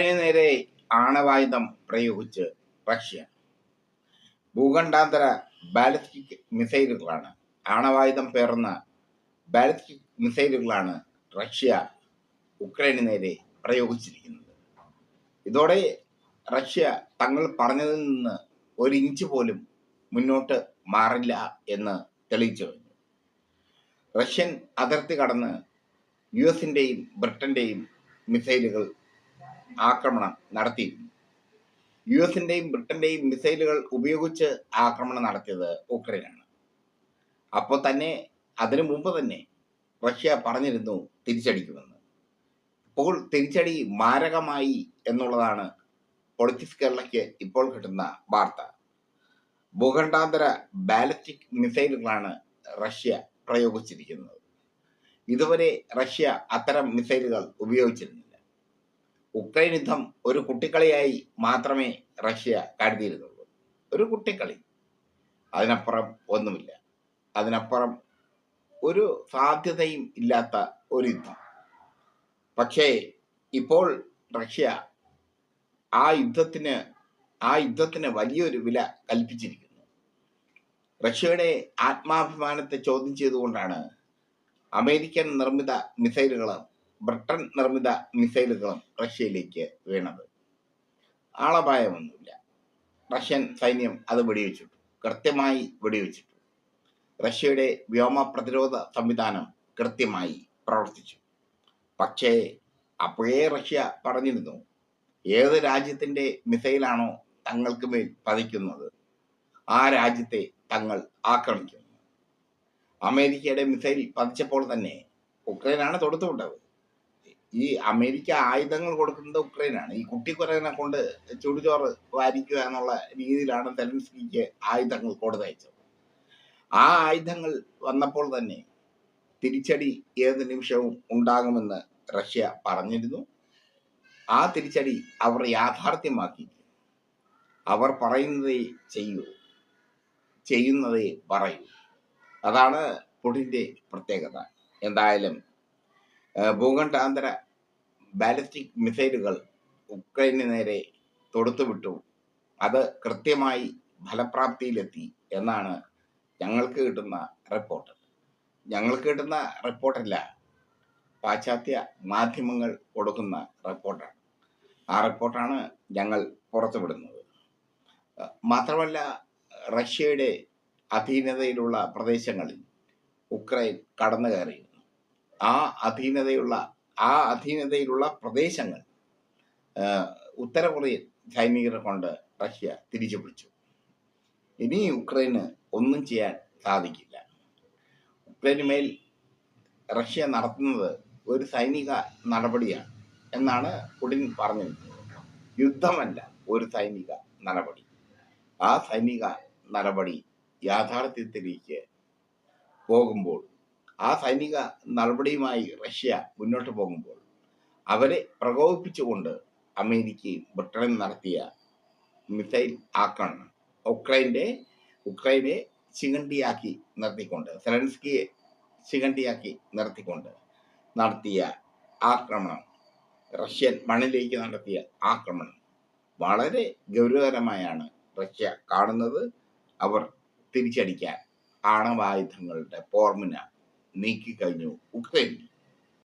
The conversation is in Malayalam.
നേരെ ആണവായുധം പ്രയോഗിച്ച് റഷ്യ ഭൂഖണ്ഡാന്തര ബാലിസ്റ്റിക് മിസൈലുകളാണ്. ആണവായുധം പേർന്ന ബാലിസ്റ്റിക് മിസൈലുകളാണ് റഷ്യ ഉക്രൈന് നേരെ പ്രയോഗിച്ചിരിക്കുന്നത്. ഇതോടെ റഷ്യ തങ്ങൾ പറഞ്ഞതിൽ നിന്ന് ഒരു ഇഞ്ച് പോലും മുന്നോട്ട് മാറില്ല എന്ന് തെളിയിച്ചു കഴിഞ്ഞു. റഷ്യൻ അതിർത്തി കടന്ന് യു എസിന്റെയും ബ്രിട്ടന്റെയും മിസൈലുകൾ ആക്രമണം നടത്തിയിരുന്നു യു എസിന്റെയും ബ്രിട്ടന്റെയും മിസൈലുകൾ ഉപയോഗിച്ച് ആക്രമണം നടത്തിയത് ഉക്രൈനാണ്. അപ്പോൾ തന്നെ അതിനു മുമ്പ് തന്നെ റഷ്യ പറഞ്ഞിരുന്നു തിരിച്ചടിക്കുമെന്ന്. ഇപ്പോൾ തിരിച്ചടി മാരകമായി എന്നുള്ളതാണ് പൊളിറ്റിക്സ് കേരളയ്ക്ക് ഇപ്പോൾ കിട്ടുന്ന വാർത്ത. ഭൂഖണ്ഡാന്തര ബാലിസ്റ്റിക് മിസൈലുകളാണ് റഷ്യ പ്രയോഗിച്ചിരിക്കുന്നത്. ഇതുവരെ റഷ്യ അത്തരം മിസൈലുകൾ ഉപയോഗിച്ചിരുന്നില്ല. ഉക്രൈൻ യുദ്ധം ഒരു കുട്ടിക്കളിയായി മാത്രമേ റഷ്യ കരുതിയിരുന്നുള്ളൂ. ഒരു കുട്ടിക്കളി. അതിനപ്പുറം ഒന്നുമില്ല. അതിനപ്പുറം ഒരു സാധ്യതയും ഇല്ലാത്ത ഒരു യുദ്ധം. പക്ഷേ ഇപ്പോൾ റഷ്യ ആ യുദ്ധത്തിന് ആ യുദ്ധത്തിന് വലിയൊരു വില കൽപ്പിച്ചിരിക്കുന്നു. റഷ്യയുടെ ആത്മാഭിമാനത്തെ ചോദ്യം ചെയ്തുകൊണ്ടാണ് അമേരിക്കൻ നിർമ്മിത മിസൈലുകളും ബ്രിട്ടൻ നിർമ്മിത മിസൈലുകളും റഷ്യയിലേക്ക് വീണത്. ആളപായമൊന്നുമില്ല. റഷ്യൻ സൈന്യം അത് വെടിവെച്ചിട്ടു. കൃത്യമായി വെടിവെച്ചിട്ടു. റഷ്യയുടെ വ്യോമ പ്രതിരോധ സംവിധാനം കൃത്യമായി പ്രവർത്തിച്ചു. പക്ഷേ അപ്പോഴേ റഷ്യ പറഞ്ഞിരുന്നു ഏത് രാജ്യത്തിന്റെ മിസൈലാണോ തങ്ങൾക്ക് മേൽ പതിക്കുന്നത് ആ രാജ്യത്തെ തങ്ങൾ ആക്രമിക്കുന്നു. അമേരിക്കയുടെ മിസൈൽ പതിച്ചപ്പോൾ തന്നെ ഉക്രൈനാണ് തൊടുത്തുവിട്ടത്. ഈ അമേരിക്ക ആയുധങ്ങൾ കൊടുക്കുന്നത് ഉക്രൈനാണ്. ഈ കുട്ടിക്കുരനെ കൊണ്ട് ചുടുചോറ് വാരിക്കുക എന്നുള്ള രീതിയിലാണ് തെലൻസ്കിക്ക് ആയുധങ്ങൾ കൊടുത്തയച്ചത് ആ ആയുധങ്ങൾ വന്നപ്പോൾ തന്നെ തിരിച്ചടി ഏത് നിമിഷവും ഉണ്ടാകുമെന്ന് റഷ്യ പറഞ്ഞിരുന്നു. ആ തിരിച്ചടി അവർ യാഥാർത്ഥ്യമാക്കി. അവർ പറയുന്നതേ ചെയ്യൂ. ചെയ്യുന്നതേ പറയൂ. അതാണ് പുടിന്റെ പ്രത്യേകത. എന്തായാലും ഭൂഖണ്ഡാന്തര ബാലിസ്റ്റിക് മിസൈലുകൾ ഉക്രൈന് നേരെ തൊടുത്തുവിട്ടു അത് കൃത്യമായി ഫലപ്രാപ്തിയിലെത്തി എന്നാണ് ഞങ്ങൾക്ക് കിട്ടുന്ന റിപ്പോർട്ട് ഞങ്ങൾക്ക് കിട്ടുന്ന റിപ്പോർട്ടല്ല പാശ്ചാത്യ മാധ്യമങ്ങൾ കൊടുക്കുന്ന റിപ്പോർട്ടാണ് ആ റിപ്പോർട്ടാണ് ഞങ്ങൾ പുറത്തുവിടുന്നത് മാത്രമല്ല റഷ്യയുടെ അധീനതയിലുള്ള പ്രദേശങ്ങളിൽ ഉക്രൈൻ കടന്നു കയറിയിരുന്നു ആ അധീനതയുള്ള ആ അധീനതയിലുള്ള പ്രദേശങ്ങൾ ഉത്തര കൊറിയൻ സൈനികരെ കൊണ്ട് റഷ്യ തിരിച്ചു പിടിച്ചു. ഇനി യുക്രൈന് ഒന്നും ചെയ്യാൻ സാധിക്കില്ല. ഉക്രൈനുമേൽ റഷ്യ നടത്തുന്നത് ഒരു സൈനിക നടപടിയാണ് എന്നാണ് പുടിൻ പറഞ്ഞിരുന്നത് യുദ്ധമല്ല ഒരു സൈനിക നടപടി. ആ സൈനിക നടപടി യാഥാർത്ഥ്യത്തിലേക്ക് പോകുമ്പോൾ ആ സൈനിക നടപടിയുമായി റഷ്യ മുന്നോട്ട് പോകുമ്പോൾ അവരെ പ്രകോപിപ്പിച്ചുകൊണ്ട് അമേരിക്കയും ബ്രിട്ടനും നടത്തിയ മിസൈൽ ആക്രമണം ഉക്രൈന്റെ ഉക്രൈനെ ശിഖണ്ഡിയാക്കി നിർത്തിക്കൊണ്ട് സെലൻസ്കിയെ ശിഖണ്ഡിയാക്കി നിർത്തിക്കൊണ്ട് നടത്തിയ ആക്രമണം റഷ്യൻ മണ്ണിലേക്ക് നടത്തിയ ആക്രമണം വളരെ ഗൗരവകരമായാണ് റഷ്യ കാണുന്നത്. അവർ തിരിച്ചടിക്കാൻ ആണവായുധങ്ങളുടെ പോർമുന nem que ganhou o que tem.